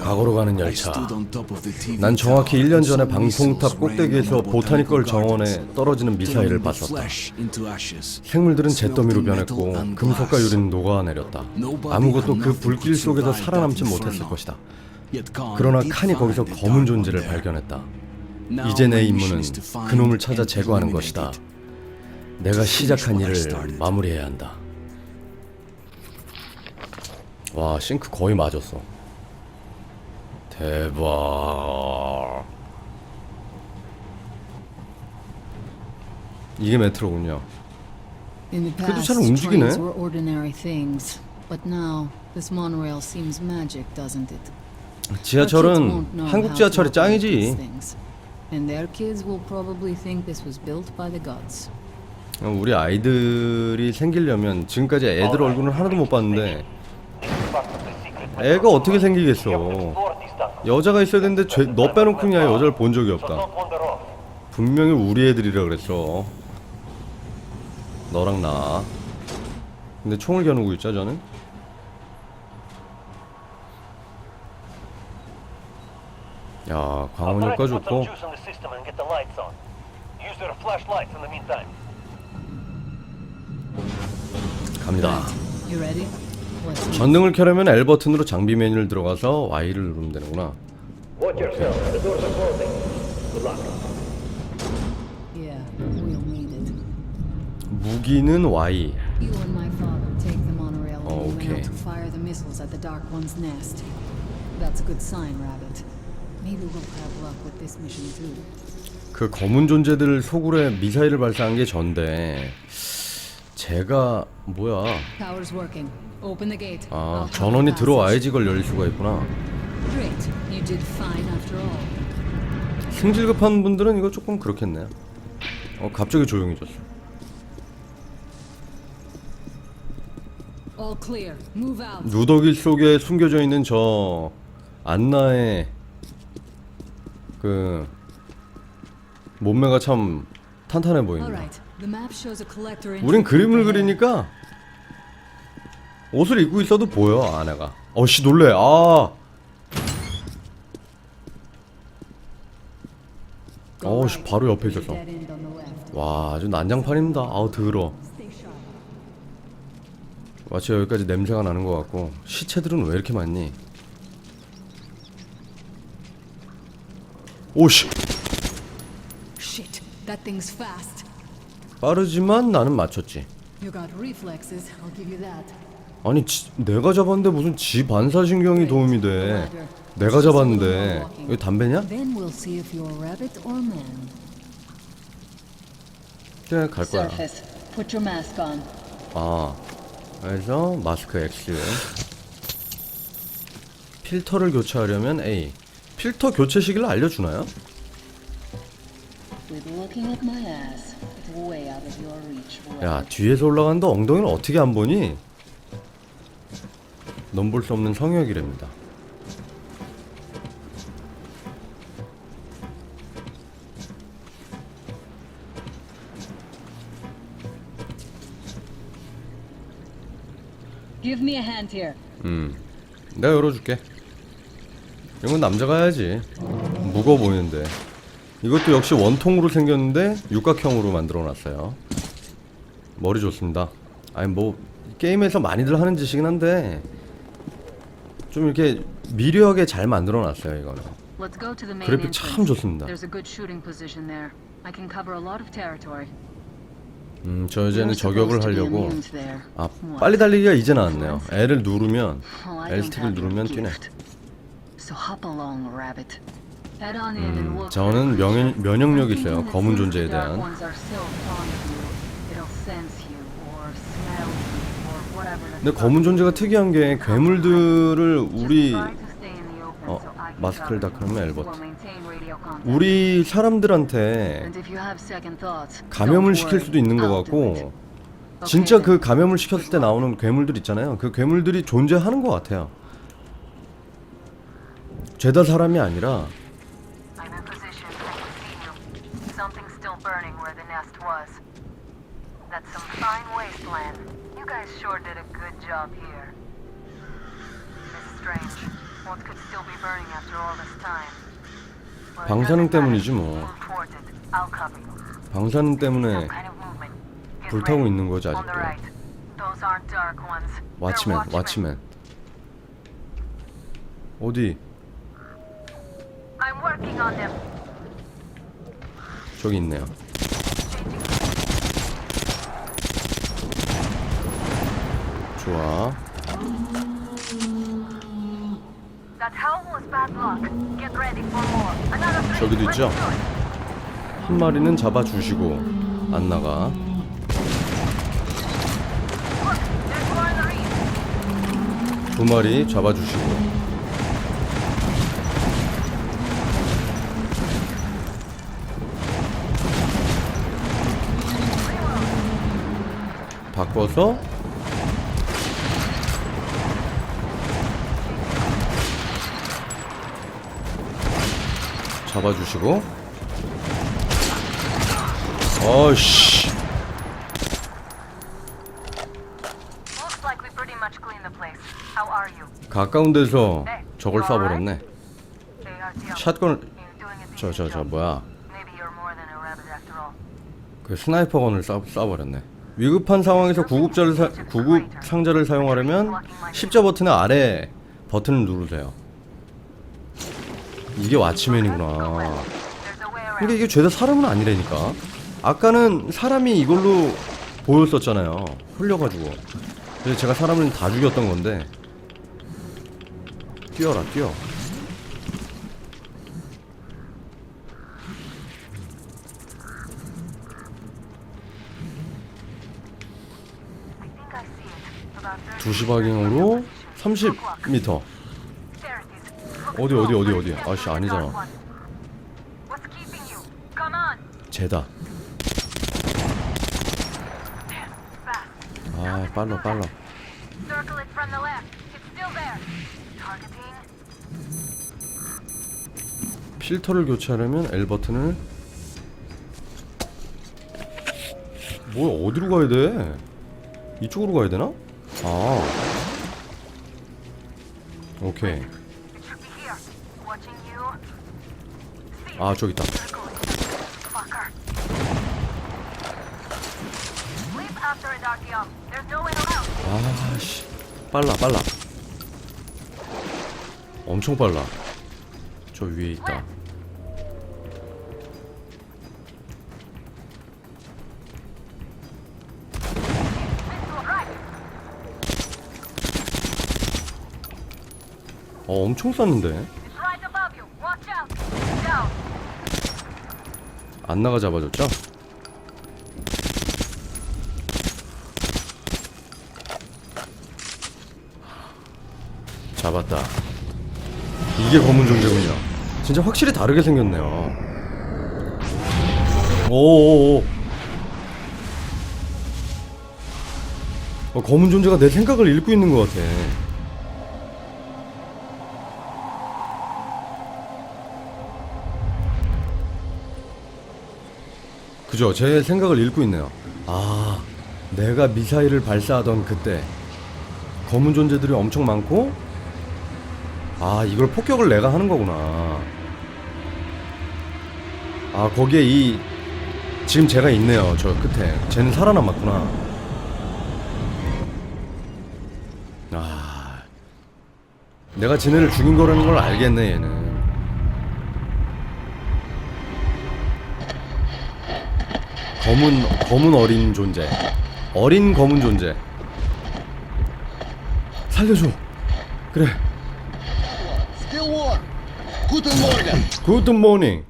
과거로 가는 열차. 난 정확히 1년 전에 방송탑 꼭대기에서 보타니컬 정원에 떨어지는 미사일을 봤었다. 생물들은 잿더미로 변했고 금속과 유리는 녹아내렸다. 아무것도 그 불길 속에서 살아남지 못했을 것이다. 그러나 칸이 거기서 검은 존재를 발견했다. 이제 내 임무는 그놈을 찾아 제거하는 것이다. 내가 시작한 일을 마무리해야 한다. 와 싱크 거의 맞았어. 대박. 이게 메트로군요. In the 그래도 past, 잘 움직이네. trains were ordinary things, but now this monorail seems magic, doesn't it? Our kids 지하철은 한국 지하철이 짱이지. these things. And their kids will probably think this was built by the gods. 우리 아이들이 생기려면 지금까지 애들 얼굴은 하나도 못 봤는데 애가 어떻게 생기겠어? 여자가 있어야 되는데 죄, 너 빼놓고 그냥 여자를 본 적이 없다. 분명히 우리 애들이라 그랬어. 너랑 나. 근데 총을 겨누고 있죠 저는? 야 광원 효과 좋고 갑니다. 전등을 켜려면 L 버튼으로 장비 메뉴를 들어가서 Y를 누르면 되는구나. 무기는 Y. Mission too. 그 검은 존재들 소굴에 미사일을 발사한 게 전데 제가 뭐야? 아 전원이. 들어와야지 이걸 열릴 수가 있구나. 승질 급한 분들은 이거 조금 그렇겠네요. 어 갑자기 조용해졌어. All clear. Move out. 누더기 속에 숨겨져 있는 저 안나의 그 몸매가 참 탄탄해 보인다. Right. The map shows a collector in. 우린 그림을 그리니까 옷을 입고 있어도 보여 아내가. 어씨 놀래. 아. 어씨 바로 옆에 있었어. 와 아주 난장판입니다. 아우 더러. 마치 여기까지 냄새가 나는 것 같고 시체들은 왜 이렇게 많니? 오씨 Shit. That thing's fast. 빠르지만 나는 맞췄지. 아니 지, 내가 잡았는데 무슨 지 반사신경이 도움이 돼? 내가 잡았는데 이거 담배냐? 그래 갈 거야. 아 그래서 마스크 X 필터를 교체하려면 A 필터 교체 시기를 알려주나요? 야 뒤에서 올라가는데 엉덩이를 어떻게 안 보니? 넘볼 수 없는 성역이랍니다 Give me a hand here. 음 내가 열어줄게 이건 남자가 해야지 무거워 보이는데 이것도 역시 원통으로 생겼는데 육각형으로 만들어 놨어요 머리 좋습니다 아니 뭐 게임에서 많이들 하는 짓이긴 한데 좀 이렇게 미려하게 잘 만들어 놨어요 이거는 그래픽. 참 좋습니다. 음, 저 You're 저격을 하려고. 아? 빨리 달리기가 이제 나왔네요 L을 누르면 Well, I L don't 스틱을 have your 누르면 뛰네 look. 저는 면, 면역력이 있어요 검은 존재에 대한 근데. 검은 존재가 특이한 게 괴물들을 우리 어, 마스크를 radio contact. 우리 사람들한테 감염을 시킬. 수도 있는 것. 같고 진짜. 그 감염을 시켰을 때 나오는 괴물들 있잖아요 그 괴물들이 존재하는 것 같아요 죄다 사람이 아니라 burning where the nest was. That's some fine wasteland. You guys sure did a good job here. Miss Strange, What could still be burning after all this time? 방사능 때문이지. 뭐. 방사능 때문에 불타고. 있는 거지 아직도. 와치맨. 와치맨. 어디? I'm working on them. 저기 있네요. 좋아. 저기도 있죠? 한 마리는 잡아주시고 안 나가. 두 마리 잡아주시고. 바꿔서 잡아주시고 you? 가까운 데서 저걸 쏴버렸네 They are the 샷건 You're doing a 저저 저. 뭐야. 그 스나이퍼건을 쏴, 쏴버렸네 위급한 상황에서 구급자를 사, 구급 상자를 사용하려면 십자 버튼의 아래 버튼을 누르세요. 이게 와치맨이구나. 근데. 이게 죄다 사람은 아니라니까. 아까는 사람이 이걸로 보였었잖아요. 흘려가지고. 그래서 제가 사람을 다 죽였던 건데. 뛰어라 뛰어 90 방향으로 30m 어디 어디 어디 어디? 아씨 아니잖아. 쟤다. 아 빨라 빨라. 필터를 교체하려면 L 버튼을 뭐야 어디로 가야 돼? 이쪽으로 가야 되나? 아 오케이 아 저기 있다 around. 아씨 빨라 빨라 엄청 빨라 저 위에 있다 어 엄청. Down. 안 나가 잡아줬죠? 잡았다. 이게 검은 존재군요. 진짜 확실히 다르게 생겼네요. 오오오. 어, 검은 존재가 내 생각을 읽고 있는 것 같아. 그죠? 제 생각을 읽고 있네요. 아, 내가 미사일을 발사하던 그때 검은 존재들이 엄청 많고, 아, 이걸 폭격을 내가 하는 거구나. 아, 거기에 이 지금 제가 있네요. 저 끝에. 쟤는 살아남았구나. 아, 내가 쟤네를 죽인 거라는 걸 알겠네, 얘는. 검은 검은 어린 존재. 어린 검은 존재. 살려줘. 그래. Still warm. Guten Morgen. 굿 모닝